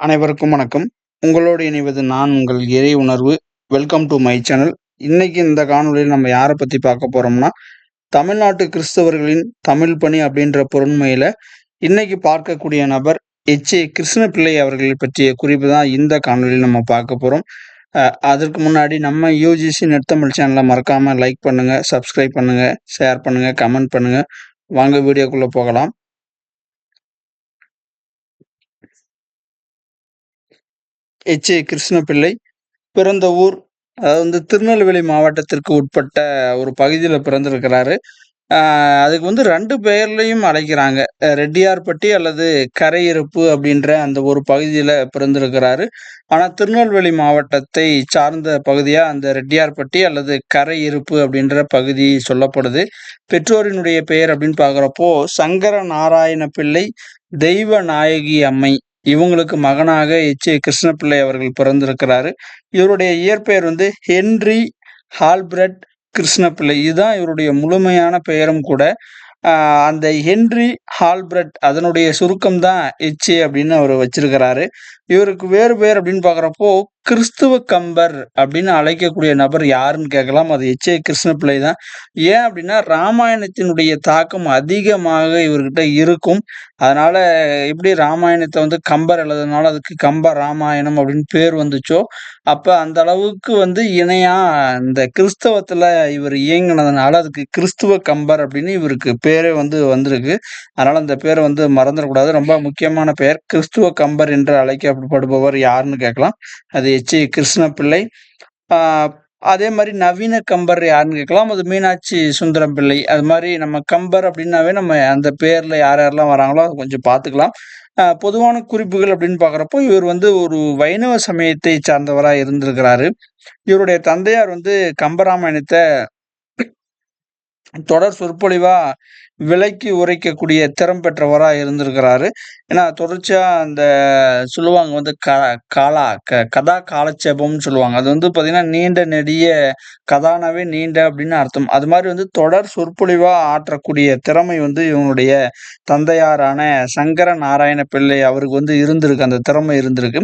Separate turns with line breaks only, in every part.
அனைவருக்கும் வணக்கம். உங்களோடு இணைவது நான் உங்கள் இறை உணர்வு. வெல்கம் டு மை சேனல் இன்னைக்கு இந்த காணொலியில் நம்ம யாரை பற்றி பார்க்க போகிறோம்னா தமிழ்நாட்டு கிறிஸ்தவர்களின் தமிழ் பணி அப்படின்ற பொருண்மையில் இன்னைக்கு பார்க்கக்கூடிய நபர் எச் ஏ கிருஷ்ணபிள்ளை அவர்களை பற்றிய குறிப்பு தான் இந்த காணொலியில் நம்ம பார்க்க போகிறோம் அதற்கு முன்னாடி நம்ம யூஜிசி நெட் சேனலை மறக்காமல் லைக் பண்ணுங்கள் சப்ஸ்கிரைப் பண்ணுங்கள் ஷேர் பண்ணுங்கள் கமெண்ட் பண்ணுங்கள் வாங்க வீடியோக்குள்ளே போகலாம். எச் ஏ கிருஷ்ணபிள்ளை பிறந்த ஊர் அதாவது வந்து திருநெல்வேலி மாவட்டத்திற்கு உட்பட்ட ஒரு பகுதியில் பிறந்திருக்கிறாரு. அதுக்கு வந்து ரெண்டு பெயர்லையும் அழைக்கிறாங்க. ரெட்டியார்பட்டி அல்லது கரையிருப்பு அப்படின்ற அந்த ஒரு பகுதியில் பிறந்திருக்கிறாரு. ஆனால் திருநெல்வேலி மாவட்டத்தை சார்ந்த பகுதியாக அந்த ரெட்டியார்பட்டி அல்லது கரையிருப்பு அப்படின்ற பகுதி சொல்லப்படுது. பெற்றோரினுடைய பெயர் அப்படின்னு பார்க்குறப்போ சங்கர நாராயண பிள்ளை தெய்வ நாயகி அம்மை இவங்களுக்கு மகனாக எச் ஏ கிருஷ்ணபிள்ளை அவர்கள் பிறந்திருக்கிறாரு. இவருடைய இயற்பெயர் வந்து ஹென்றி ஹால்பிரட் கிருஷ்ணபிள்ளை இதுதான் இவருடைய முழுமையான பெயரும் கூட. அந்த ஹென்றி ஹால்பிரட் அதனுடைய சுருக்கம் தான் எச்ஏ அப்படின்னு அவர் வச்சிருக்கிறாரு. இவருக்கு வேறு பேர் அப்படின்னு பார்க்குறப்போ கிறிஸ்துவ கம்பர் அப்படின்னு அழைக்கக்கூடிய நபர் யாருன்னு கேட்கலாம். அது எச். ஏ. கிருஷ்ணபிள்ளை தான். ஏன் அப்படின்னா ராமாயணத்தினுடைய தாக்கம் அதிகமாக இவர்கிட்ட இருக்கும். அதனால எப்படி ராமாயணத்தை வந்து கம்பர் எழுதுனால அதுக்கு கம்ப ராமாயணம் அப்படின்னு பேர் வந்துச்சோ அப்போ அந்த அளவுக்கு வந்து இணையா இந்த கிறிஸ்தவத்தில் இவர் இயங்கினதுனால அதுக்கு கிறிஸ்துவ கம்பர் அப்படின்னு இவருக்கு பேரே வந்து வந்திருக்கு. அதனால அந்த பேரை வந்து மறந்துடக்கூடாது. ரொம்ப முக்கியமான பெயர் கிறிஸ்துவ கம்பர் என்று அழைக்க படுபவர் யாருன்னு கேட்கலாம். அது எச். ஏ. கிருஷ்ணபிள்ளை அதே மாதிரி நவீன கம்பர் யாருன்னு கேட்கலாம். அது மீனாட்சி சுந்தரம் பிள்ளை அது மாதிரி நம்ம கம்பர் அப்படின்னாவே நம்ம அந்த பேரில் யார் யாரெல்லாம் வராங்களோ அதை கொஞ்சம் பார்த்துக்கலாம். பொதுவான குறிப்புகள் அப்படின்னு பார்க்குறப்போ இவர் வந்து ஒரு வைணவ சமயத்தை சார்ந்தவராக இருந்திருக்கிறாரு. இவருடைய தந்தையார் வந்து கம்பராமாயணத்தை தொடர் சொற்பொழிவா விலைக்கு உரைக்கக்கூடிய திறம் பெற்றவராக இருந்திருக்கிறாரு. ஏன்னா தொடர்ச்சியாக அந்த சொல்லுவாங்க வந்து க காலா க கதா காலட்சேபம்னு சொல்லுவாங்க. அது வந்து பார்த்தீங்கன்னா நீண்ட நெடிய கதானாவே நீண்ட அப்படின்னு அர்த்தம். அது மாதிரி வந்து தொடர் சொற்பொழிவாக ஆற்றக்கூடிய திறமை வந்து இவனுடைய தந்தையாரான சங்கர நாராயண பிள்ளை அவருக்கு வந்து இருந்திருக்கு. அந்த திறமை இருந்திருக்கு.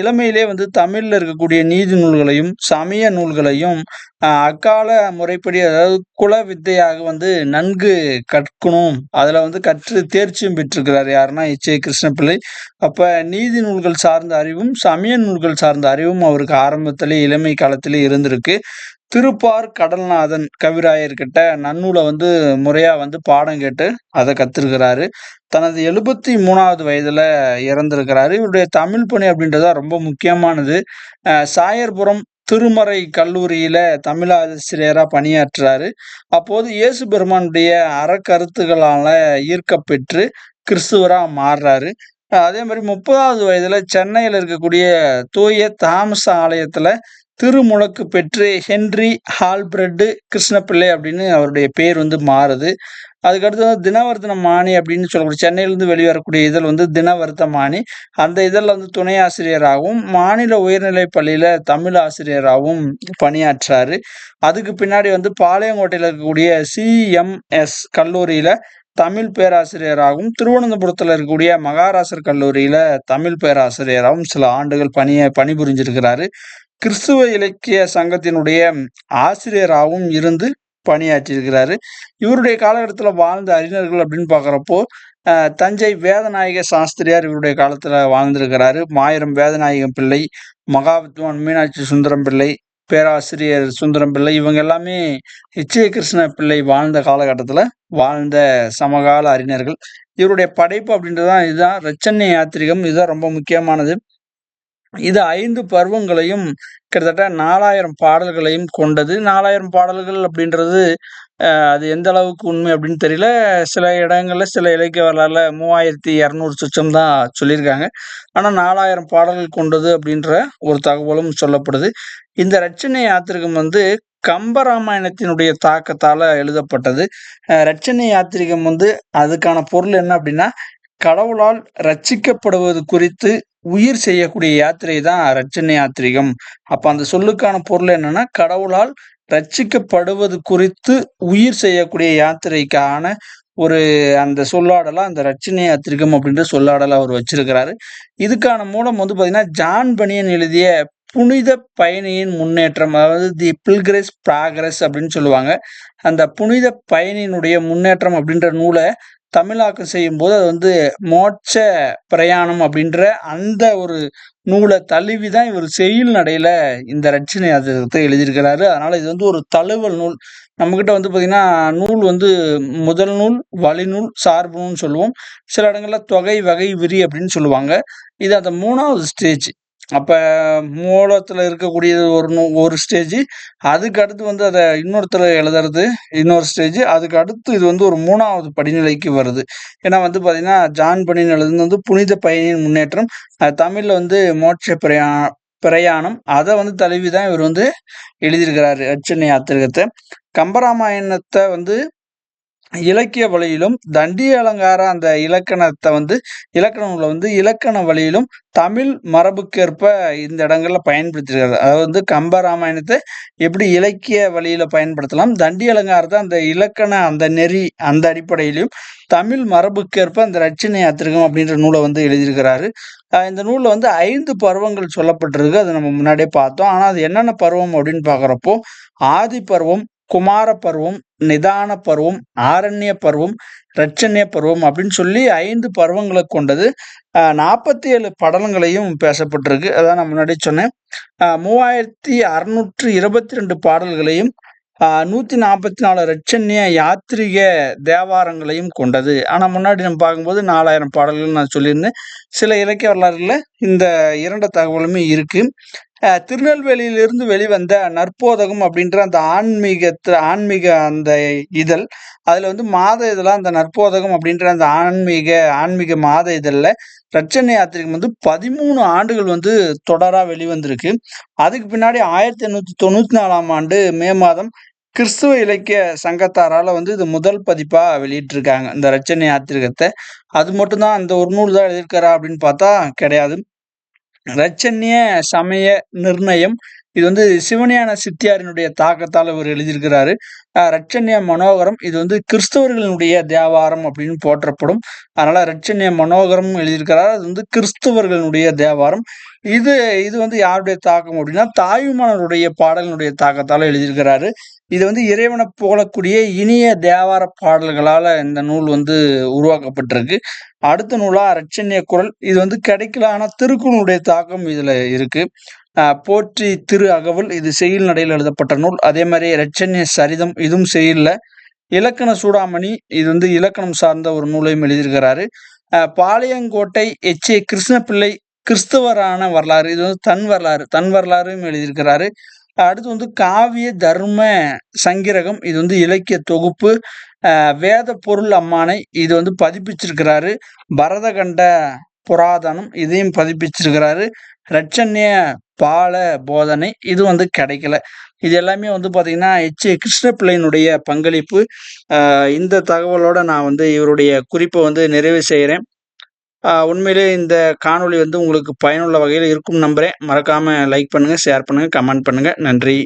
இளமையிலே வந்து தமிழில் இருக்கக்கூடிய நீதி நூல்களையும் சமய நூல்களையும் அக்கால முறைப்படி அதாவது குல வித்தையாக வந்து நன்கு கற்கணும். அதில் வந்து கற்று தேர்ச்சியும் பெற்றிருக்கிறார் யாருன்னா இச்சை கிருஷ்ணப்பிள்ளை. அப்போ நீதி நூல்கள் சார்ந்த அறிவும் சமய நூல்கள் சார்ந்த அறிவும் அவருக்கு ஆரம்பத்திலே இளமை காலத்திலே இருந்திருக்கு. திருப்பார் கடல்நாதன் கவிராயர்கிட்ட நன்னூலை வந்து முறையாக வந்து பாடம் கேட்டு அதை கற்றுருக்கிறாரு தனது எழுபத்தி மூணாவது வயதில் இறந்திருக்கிறாரு. இவருடைய தமிழ் பணி அப்படின்றத ரொம்ப முக்கியமானது. சாயர்புரம் திருமறை கல்லூரியில தமிழாசிரியரா பணியாற்றுறாரு அப்போது இயேசு பெருமானுடைய அறக்கருத்துகளால ஈர்க்கப்பெற்று கிறிஸ்துவரா மாறுறாரு. அதே மாதிரி முப்பதாவது வயதுல சென்னையில் இருக்கக்கூடிய தூய தாமச ஆலயத்துல திருமுழக்கு பெற்று ஹென்றி ஹால்பிரெட்டு கிருஷ்ணப்பிள்ளை அப்படின்னு அவருடைய பேர் வந்து மாறுது. அதுக்கடுத்து வந்து தினவர்த்தன மாணி அப்படின்னு சொல்லக்கூடிய சென்னையிலேருந்து வெளிவரக்கூடிய இதழ் வந்து தினவர்த்த மாணி அந்த இதழில் வந்து துணை ஆசிரியராகவும் மாநில உயர்நிலை பள்ளியில் தமிழ் ஆசிரியராகவும் பணியாற்றாரு. அதுக்கு பின்னாடி வந்து பாளையங்கோட்டையில் இருக்கக்கூடிய சிஎம்எஸ் கல்லூரியில் தமிழ் பேராசிரியராகவும் திருவனந்தபுரத்தில் இருக்கக்கூடிய மகாராசர் கல்லூரியில் தமிழ் பேராசிரியராகவும் சில ஆண்டுகள் பணியை பணிபுரிஞ்சிருக்கிறாரு. கிறிஸ்துவ இலக்கிய சங்கத்தினுடைய ஆசிரியராகவும் இருந்து பணியாற்றியிருக்கிறாரு. இவருடைய காலகட்டத்தில் வாழ்ந்த அறிஞர்கள் அப்படின்னு பார்க்குறப்போ தஞ்சை வேதநாயக சாஸ்திரியார் இவருடைய காலத்தில் வாழ்ந்திருக்கிறாரு. மாயிரம் வேதநாயகம் பிள்ளை மகாவித்வான் மீனாட்சி சுந்தரம் பிள்ளை பேராசிரியர் சுந்தரம் பிள்ளை இவங்க எல்லாமே ஹெச்ஏ கிருஷ்ண பிள்ளை வாழ்ந்த காலகட்டத்தில் வாழ்ந்த சமகால அறிஞர்கள். இவருடைய படைப்பு அப்படின்றது தான் இதுதான் ரச்சனை யாத்திரிகம் இதுதான் ரொம்ப முக்கியமானது. இது ஐந்து பருவங்களையும் கிட்டத்தட்ட நாலாயிரம் பாடல்களையும் கொண்டது. நாலாயிரம் பாடல்கள் அப்படின்றது அது எந்த அளவுக்கு உண்மை அப்படின்னு தெரியல. சில இடங்கள்ல சில இலக்கிய வரலாறுல மூவாயிரத்தி இரநூறு சுச்சம் தான் சொல்லியிருக்காங்க. ஆனால் நாலாயிரம் பாடல்கள் கொண்டது அப்படின்ற ஒரு தகவலும் சொல்லப்படுது. இந்த ரச்சனை யாத்திரிகம் வந்து கம்பராமாயணத்தினுடைய தாக்கத்தால் எழுதப்பட்டது. ரச்சனை யாத்திரிகம் வந்து அதுக்கான பொருள் என்ன அப்படின்னா கடவுளால் ரட்சிக்கப்படுவது குறித்து உயிர் செய்யக்கூடிய யாத்திரை தான் ரட்சணை யாத்திரிகம் அப்ப அந்த சொல்லுக்கான பொருள் என்னன்னா கடவுளால் ரட்சிக்கப்படுவது குறித்து உயிர் செய்யக்கூடிய யாத்திரைக்கான ஒரு அந்த சொல்லாடலாக அந்த ரட்சணை யாத்திரிகம் அப்படின்ற சொல்லாடலாக அவர் வச்சிருக்கிறாரு. இதுக்கான மூலம் வந்து பார்த்தீங்கன்னா, ஜான் பனியன் எழுதிய புனித பயணியின் முன்னேற்றம். அதாவது தி பில்கிரஸ் ப்ராக்ரஸ் அப்படின்னு சொல்லுவாங்க. அந்த புனித பயணியினுடைய முன்னேற்றம் அப்படின்ற நூலை தமிழாக்கம் செய்யும்போது, அது வந்து மோட்ச பிரயாணம் அப்படின்ற அந்த ஒரு நூலை தழுவி தான் இவர் செயல் நடையில் இந்த ரட்சணை யாத்திரத்த எழுதியிருக்கிறாரு. அதனால் இது வந்து ஒரு தழுவல் நூல். நம்மக்கிட்ட வந்து பார்த்திங்கன்னா நூல் வந்து முதல் நூல், வழிநூல், சார்பு நூல்னு சொல்லுவோம். சில இடங்களில் தொகை, வகை, விரி அப்படின்னு சொல்லுவாங்க. இது அந்த மூணாவது ஸ்டேஜ். அப்போ மூலத்தில் இருக்கக்கூடியது ஒரு நூ ஒரு ஸ்டேஜ். அதுக்கு அடுத்து வந்து அதை இன்னொருத்தர் எழுதுறது இன்னொரு ஸ்டேஜ். அதுக்கு அடுத்து இது வந்து ஒரு மூணாவது படிநிலைக்கு வருது. ஏன்னா வந்து பார்த்திங்கன்னா ஜான் பனியன் எழுதுனது வந்து புனித பயணியின் முன்னேற்றம். தமிழில் வந்து மோட்ச பிரயா பிரயாணம். அதை வந்து தழுவி தான் இவர் வந்து எழுதியிருக்கிறாரு. ரட்சணை யாத்திரகத்தை கம்பராமாயணத்தை வந்து இலக்கிய வழியிலும், தண்டி அலங்கார அந்த இலக்கணத்தை வந்து இலக்கண நூலை வந்து இலக்கண வழியிலும், தமிழ் மரபுக்கேற்ப இந்த இடங்கள்ல பயன்படுத்திருக்காரு அதாவது வந்து கம்பராமாயணத்தை எப்படி இலக்கிய வழியில பயன்படுத்தலாம், தண்டி அலங்காரத்தை அந்த இலக்கண அந்த நெறி அந்த அடிப்படையிலும், தமிழ் மரபுக்கேற்ப அந்த ரட்சணை யாத்திரகம் அப்படின்ற நூலை வந்து எழுதியிருக்கிறாரு. இந்த நூலில் வந்து ஐந்து பருவங்கள் சொல்லப்பட்டிருக்கு. அது நம்ம முன்னாடியே பார்த்தோம். ஆனால் அது என்னென்ன பருவம் அப்படின்னு பார்க்குறப்போ, ஆதி பருவம், குமார பருவம், நிதான பருவம், ஆரண்ய பருவம், ரட்சண்ய பருவம் அப்படின்னு சொல்லி ஐந்து பருவங்களை கொண்டது. நாற்பத்தி ஏழு படலங்களையும் பேசப்பட்டிருக்கு. அதான் நான் முன்னாடி சொன்னேன். மூவாயிரத்தி அறுநூற்றி இருபத்தி ரெண்டு பாடல்களையும், நூற்றி நாற்பத்தி நாலு ரட்சண்ய யாத்திரிக தேவாரங்களையும் கொண்டது. ஆனால் முன்னாடி நம்ம பார்க்கும்போது 4000 பாடல்கள்னு நான் சொல்லியிருந்தேன். சில இலக்கிய வரலாறுல இந்த இரண்டு தகவலுமே இருக்குது திருநெல்வேலியிலிருந்து வெளிவந்த நற்போதகம் அப்படின்ற அந்த ஆன்மீகத்தில் ஆன்மீக அந்த இதழ். அதில் வந்து மாத இதழாக அந்த நற்போதகம் அப்படின்ற அந்த ஆன்மீக ஆன்மீக மாத இதழில் ரட்சணை யாத்திரிகம் வந்து 13 ஆண்டுகள் வந்து தொடராக வெளிவந்திருக்கு. அதுக்கு பின்னாடி 1894ஆம் ஆண்டு மே மாதம் கிறிஸ்துவ இலக்கிய சங்கத்தாரால வந்து இது முதல் பதிப்பா வெளியிட்டிருக்காங்க. இந்த ரச்சனை ஆத்திரகத்தை அது மட்டும் தான் அந்த ஒரு நூல் தான் எழுதியிருக்காரா அப்படின்னு பார்த்தா கிடையாது. ரச்சன்ய சமய நிர்ணயம். இது வந்து சிவனியான சித்தியாரினுடைய தாக்கத்தால் இவர் எழுதியிருக்கிறாரு. அ ரட்சண்ய மனோகரம். இது வந்து கிறிஸ்தவர்களினுடைய தேவாரம் அப்படின்னு போற்றப்படும். அதனால ரட்சண்ய மனோகரம் எழுதியிருக்கிறார். அது வந்து கிறிஸ்தவர்களுடைய தேவாரம். இது இது வந்து யாருடைய தாக்கம் அப்படின்னா, தாயுமானவருடைய பாடலினுடைய தாக்கத்தால் எழுதியிருக்கிறாரு. இது வந்து இறைவனை போலக்கூடிய இனிய தேவார பாடல்களால் இந்த நூல் வந்து உருவாக்கப்பட்டிருக்கு. அடுத்த நூலாக ரட்சண்ய குரல் இது வந்து கிடைக்கல. ஆனால் திருக்குறளுடைய தாக்கம் இதில் இருக்குது போற்றி திரு அகவல். இது செய்யுள் நடையில் எழுதப்பட்ட நூல். அதே மாதிரி ரட்சண்ய சரிதம். இதுவும் செய்யல இலக்கண சூடாமணி. இது வந்து இலக்கணம் சார்ந்த ஒரு நூலையும் எழுதியிருக்கிறாரு. பாளையங்கோட்டை பாளையங்கோட்டை எச்.ஏ. கிருஷ்ணபிள்ளை கிறிஸ்தவரான வரலாறு. இது வந்து தன் வரலாறு. தன் வரலாறையும் எழுதியிருக்கிறாரு. அடுத்து வந்து காவிய தர்ம சங்கிரகம். இது வந்து இலக்கிய தொகுப்பு. வேத பொருள் அம்மானை. இது வந்து பதிப்பிச்சிருக்கிறாரு. பரதகண்ட புராதனம். இதையும் பதிப்பிச்சிருக்கிறாரு. ரட்சண்ய பால போதனை. இது வந்து கிடைக்கல. இது எல்லாமே வந்து பார்த்தீங்கன்னா, எச்.ஏ. கிருஷ்ணபிள்ளையினுடைய பங்களிப்பு. இந்த தகவலோட நான் வந்து இவருடைய குறிப்பை வந்து நிறைவு செய்கிறேன் உண்மையிலே உண்மையிலேயே இந்த காணொளி வந்து உங்களுக்கு பயனுள்ள வகையில் இருக்கும் நம்புறேன். மறக்காமல் லைக் பண்ணுங்கள் ஷேர் பண்ணுங்கள் கமெண்ட் பண்ணுங்கள் நன்றி.